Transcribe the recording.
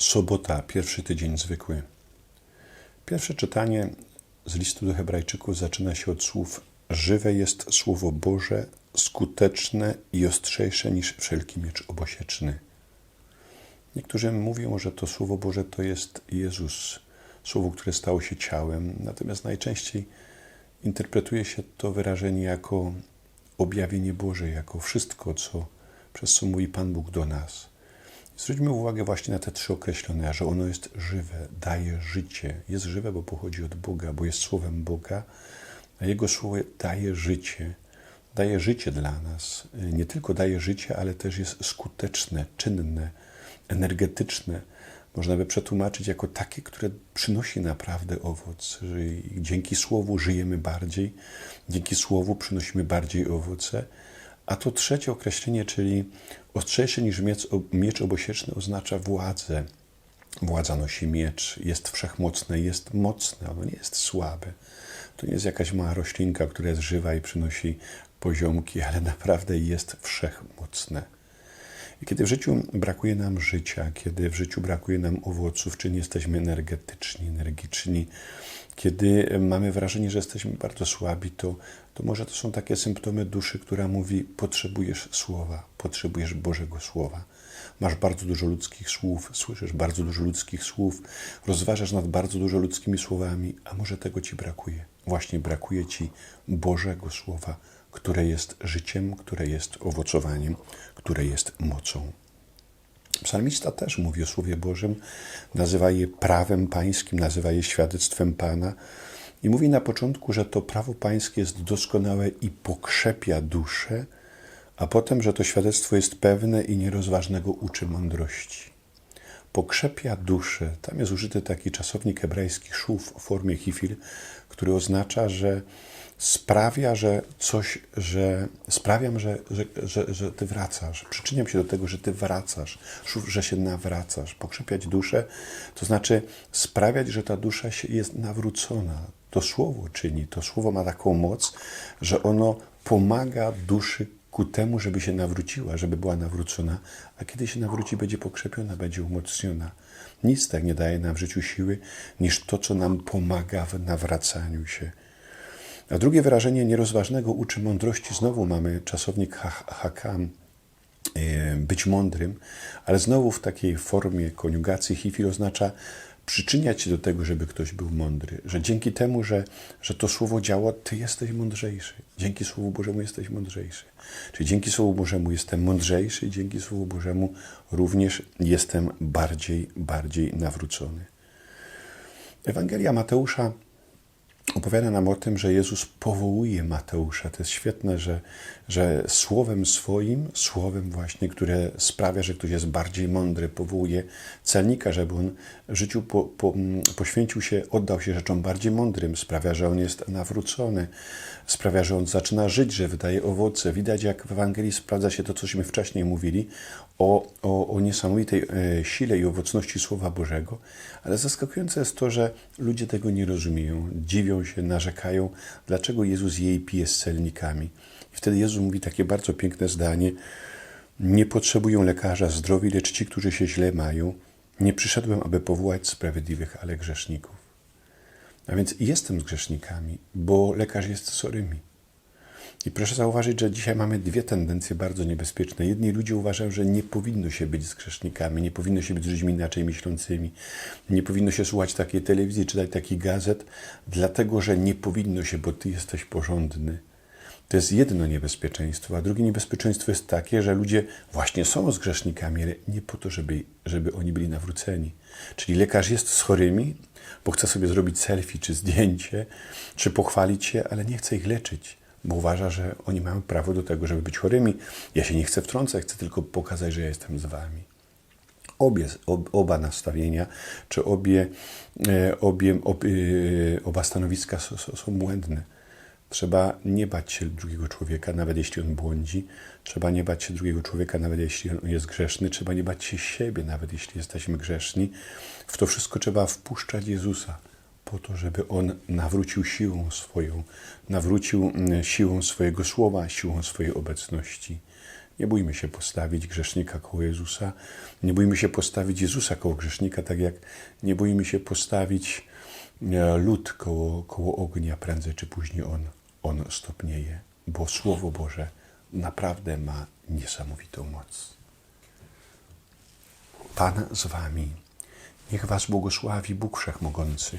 Sobota, pierwszy tydzień zwykły. Pierwsze czytanie z listu do Hebrajczyków zaczyna się od słów: Żywe jest Słowo Boże, skuteczne i ostrzejsze niż wszelki miecz obosieczny. Niektórzy mówią, że to Słowo Boże to jest Jezus, Słowo, które stało się ciałem, natomiast najczęściej interpretuje się to wyrażenie jako objawienie Boże, jako wszystko, co, przez co mówi Pan Bóg do nas. Zwróćmy uwagę właśnie na te trzy określone, że ono jest żywe, daje życie. Jest żywe, bo pochodzi od Boga, bo jest słowem Boga, a Jego słowo daje życie. Daje życie dla nas. Nie tylko daje życie, ale też jest skuteczne, czynne, energetyczne. Można by przetłumaczyć jako takie, które przynosi naprawdę owoc. Dzięki Słowu żyjemy bardziej, dzięki Słowu przynosimy bardziej owoce. A to trzecie określenie, czyli ostrzejsze niż miecz, miecz obosieczny, oznacza władzę. Władza nosi miecz, jest wszechmocne, jest mocne, ono nie jest słabe. To nie jest jakaś mała roślinka, która jest żywa i przynosi poziomki, ale naprawdę jest wszechmocne. Kiedy w życiu brakuje nam życia, kiedy w życiu brakuje nam owoców, czy nie jesteśmy energetyczni, energiczni, kiedy mamy wrażenie, że jesteśmy bardzo słabi, to, to może to są takie symptomy duszy, która mówi: Potrzebujesz słowa, potrzebujesz Bożego Słowa. Masz bardzo dużo ludzkich słów, słyszysz bardzo dużo ludzkich słów, rozważasz nad bardzo dużo ludzkimi słowami, a może tego ci brakuje. Właśnie brakuje ci Bożego Słowa, które jest życiem, które jest owocowaniem, które jest mocą. Psalmista też mówi o Słowie Bożym, nazywa je prawem pańskim, nazywa je świadectwem Pana i mówi na początku, że to prawo pańskie jest doskonałe i pokrzepia duszę, a potem, że to świadectwo jest pewne i nierozważnego uczy mądrości. Pokrzepia duszę. Tam jest użyty taki czasownik hebrajski szów w formie hifil, który oznacza, że sprawia, że coś, że sprawiam, że, że, że, że ty wracasz. Przyczyniam się do tego, że ty wracasz, że się nawracasz. Pokrzepiać duszę to znaczy sprawiać, że ta dusza się jest nawrócona. To słowo czyni, to słowo ma taką moc, że ono pomaga duszy ku temu, żeby się nawróciła, żeby była nawrócona, a kiedy się nawróci, będzie pokrzepiona, będzie umocniona. Nic tak nie daje nam w życiu siły, niż to, co nam pomaga w nawracaniu się. A drugie wyrażenie nierozważnego uczy mądrości. Znowu mamy czasownik hakam, e, być mądrym, ale znowu w takiej formie koniugacji hifil oznacza przyczyniać się do tego, żeby ktoś był mądry. Że dzięki temu, że, że to słowo działa, ty jesteś mądrzejszy. Dzięki Słowu Bożemu jesteś mądrzejszy. Czyli dzięki Słowu Bożemu jestem mądrzejszy dzięki Słowu Bożemu również jestem bardziej, bardziej nawrócony. Ewangelia Mateusza opowiada nam o tym, że Jezus powołuje Mateusza. To jest świetne, że, że słowem swoim, słowem właśnie, które sprawia, że ktoś jest bardziej mądry, powołuje celnika, żeby on w życiu po, po, poświęcił się, oddał się rzeczom bardziej mądrym, sprawia, że on jest nawrócony, sprawia, że on zaczyna żyć, że wydaje owoce. Widać, jak w Ewangelii sprawdza się to, cośmy wcześniej mówili o, o, o niesamowitej e, sile i owocności Słowa Bożego, ale zaskakujące jest to, że ludzie tego nie rozumieją, dziwią się, narzekają, dlaczego Jezus jej pije z celnikami. I wtedy Jezus mówi takie bardzo piękne zdanie: Nie potrzebują lekarza zdrowi, lecz ci, którzy się źle mają. Nie przyszedłem, aby powołać sprawiedliwych, ale grzeszników. A więc jestem z grzesznikami, bo lekarz jest sorymi. I proszę zauważyć, że dzisiaj mamy dwie tendencje bardzo niebezpieczne. Jedni ludzie uważają, że nie powinno się być z grzesznikami, nie powinno się być z ludźmi inaczej myślącymi, nie powinno się słuchać takiej telewizji, czytać takich gazet, dlatego że nie powinno się, bo ty jesteś porządny. To jest jedno niebezpieczeństwo, a drugie niebezpieczeństwo jest takie, że ludzie właśnie są z grzesznikami, ale nie po to, żeby, żeby oni byli nawróceni. Czyli lekarz jest z chorymi, bo chce sobie zrobić selfie czy zdjęcie, czy pochwalić się, ale nie chce ich leczyć, bo uważa, że oni mają prawo do tego, żeby być chorymi. Ja się nie chcę wtrącać, chcę tylko pokazać, że ja jestem z wami. Obie, oba nastawienia, czy obie, e, obie, obie oba stanowiska są, są błędne. Trzeba nie bać się drugiego człowieka, nawet jeśli on błądzi. Trzeba nie bać się drugiego człowieka, nawet jeśli on jest grzeszny. Trzeba nie bać się siebie, nawet jeśli jesteśmy grzeszni. W to wszystko trzeba wpuszczać Jezusa, po to, żeby on nawrócił siłą swoją, nawrócił mm, siłą swojego słowa, siłą swojej obecności. Nie bójmy się postawić grzesznika koło Jezusa. Nie bójmy się postawić Jezusa koło grzesznika, tak jak nie bójmy się postawić e, lód koło, koło ognia. Prędzej czy później on, on stopnieje, bo Słowo Boże naprawdę ma niesamowitą moc. Pan z wami. Niech was błogosławi Bóg Wszechmogący,